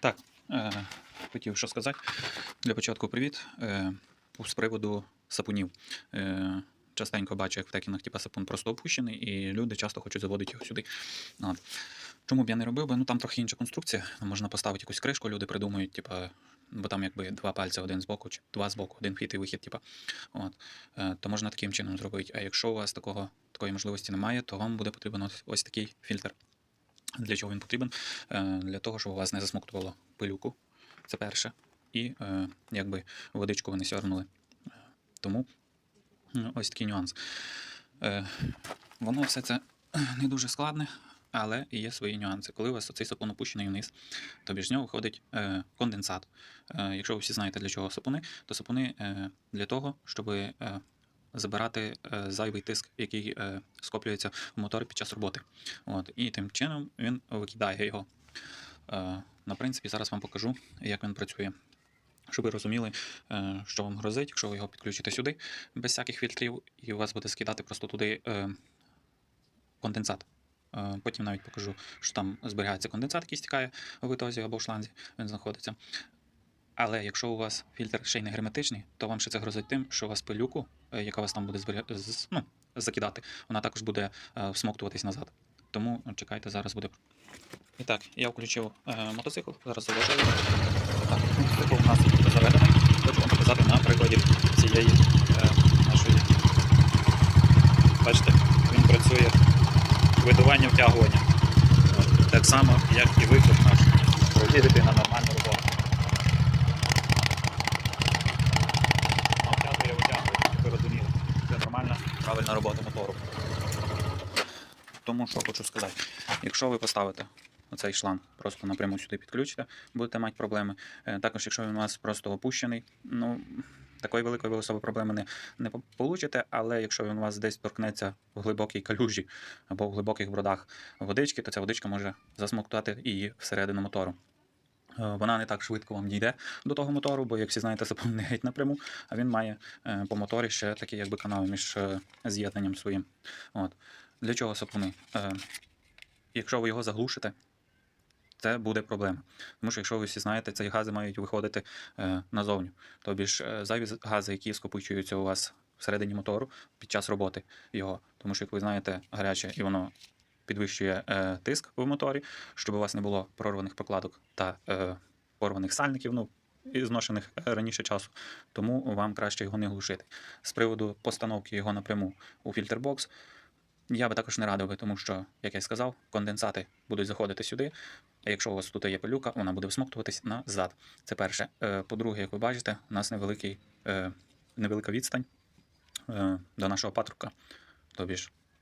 Так, е, хотів що сказати. Для початку привіт. Е, з приводу сапунів. Е, частенько бачу, як в текінах типу, сапун просто опущений, і люди часто хочуть заводити його сюди. От. Чому б я не робив би? Ну там трохи інша конструкція. Можна поставити якусь кришку, люди придумують, типу, бо там якби два пальці, один з боку, чи два з боку, один вхід і вихід, типу. От. Е, то можна таким чином зробити. А якщо у вас такого, такої можливості немає, то вам буде потрібен ось такий фільтр. Для чого він потрібен? Е, Для того, щоб у вас не засмоктувало пилюку. Це перше. І е, якби водичку ви не сьорнули. Тому ось такий нюанс. Е, Воно все це не дуже складне, але є свої нюанси. Коли у вас цей сапун опущений вниз, то з нього виходить конденсат. Якщо ви всі знаєте, для чого сапуни, то сапуни для того, щоб забирати е, зайвий тиск, який е, скоплюється в моторі під час роботи. От, і тим чином він викидає його. Е, На принципі, зараз вам покажу, як він працює. Щоб ви розуміли, що вам грозить, якщо ви його підключите сюди без всяких фільтрів, і у вас буде скидати просто туди конденсат. Потім навіть покажу, що там зберігається конденсат, який стікає в витозі або в шланзі, він знаходиться. Але якщо у вас фільтр ще й не герметичний, то вам ще це грозить тим, що у вас пилюку, яка вас там буде зберіга... з- ну, закидати, вона також буде е, всмоктуватись назад. Тому чекайте, зараз буде. І так, я включив е, мотоцикл, зараз заважаю. Так, мотоцикл у нас заведений. Хочу вам показати на прикладі цієї е, нашої. Бачите, він працює видування втягування. Так само, як і виход наш. Провірити на нормальну роботу. А втягує, витягує, щоб ви розуміли. Це нормальна, правильна робота мотору. Тому що хочу сказати, якщо ви поставите оцей шланг просто напряму сюди підключите, будете мати проблеми. Е, Також, якщо він у вас просто опущений, ну такої великої у проблеми не, не получите, але якщо він у вас десь торкнеться в глибокій калюжі або в глибоких бродах водички, то ця водичка може засмоктати її всередину мотору. Е, Вона не так швидко вам дійде до того мотору, бо, як всі знаєте, сапун не геть напряму, а він має е, по моторі ще такі якби канали між е, з'єднанням своїм. От. Для чого сапуни? Якщо ви його заглушите, це буде проблема. Тому що, якщо ви всі знаєте, ці гази мають виходити назовню. Тобі ж зайві гази, які скопичуються у вас всередині мотору під час роботи його. Тому що, як ви знаєте, гаряче і воно підвищує е, тиск в моторі, щоб у вас не було прорваних прокладок та е, порваних сальників. Ну, і зношених е, раніше часу, тому вам краще його не глушити. З приводу постановки його напряму у фільтрбокс, я би також не радив би, тому що, як я сказав, конденсати будуть заходити сюди. А якщо у вас тут є пилюка, вона буде всмоктуватись назад. Це перше. Е, По-друге, як ви бачите, у нас невеликий, е, невелика відстань до нашого патрубка. Тобі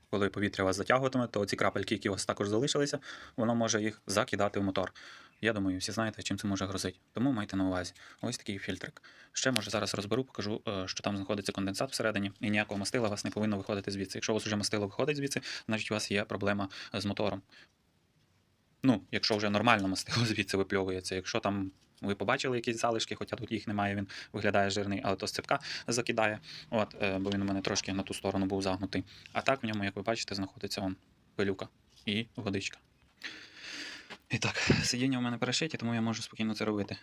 коли повітря вас затягуватиме, то ці крапельки, які у вас також залишилися, воно може їх закидати в мотор. Я думаю, всі знаєте, чим це може грозити. Тому майте на увазі. Ось такий фільтрик. Ще може зараз розберу, покажу, е, що там знаходиться конденсат всередині, і ніякого мастила у вас не повинно виходити звідси. Якщо у вас вже мастило виходить звідси, значить у вас є проблема з мотором. Ну, якщо вже нормально мастило звідси випльовується. Якщо там ви побачили якісь залишки, хоча тут їх немає, він виглядає жирний, але то з закидає. От, е, бо він у мене трошки на ту сторону був загнутий. А так в ньому, як ви бачите, знаходиться вон пилюка і водичка. І так, сидіння у мене перешиті, тому я можу спокійно це робити.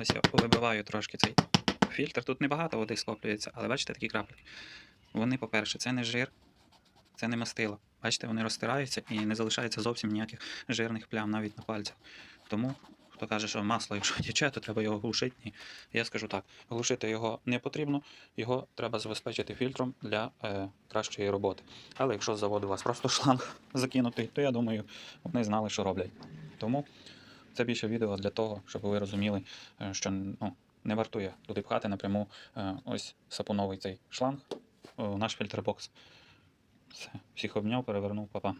Ось я вибиваю трошки цей фільтр. Тут небагато води скоплюється, але бачите такі краплі. Вони, по-перше, це не жир, це не мастило. Бачите, вони розтираються і не залишається зовсім ніяких жирних плям навіть на пальцях. Тому, хто каже, що масло, якщо тече, то треба його глушити. Ні. Я скажу так: глушити його не потрібно, його треба забезпечити фільтром для е, кращої роботи. Але якщо з заводу у вас просто шланг закинутий, то я думаю, вони знали, що роблять. Тому це більше відео для того, щоб ви розуміли, е, що ну, не вартує туди пхати напряму е, ось сапуновий цей шланг у наш фільтрбокс. Все, всіх обняв, перевернув, папа.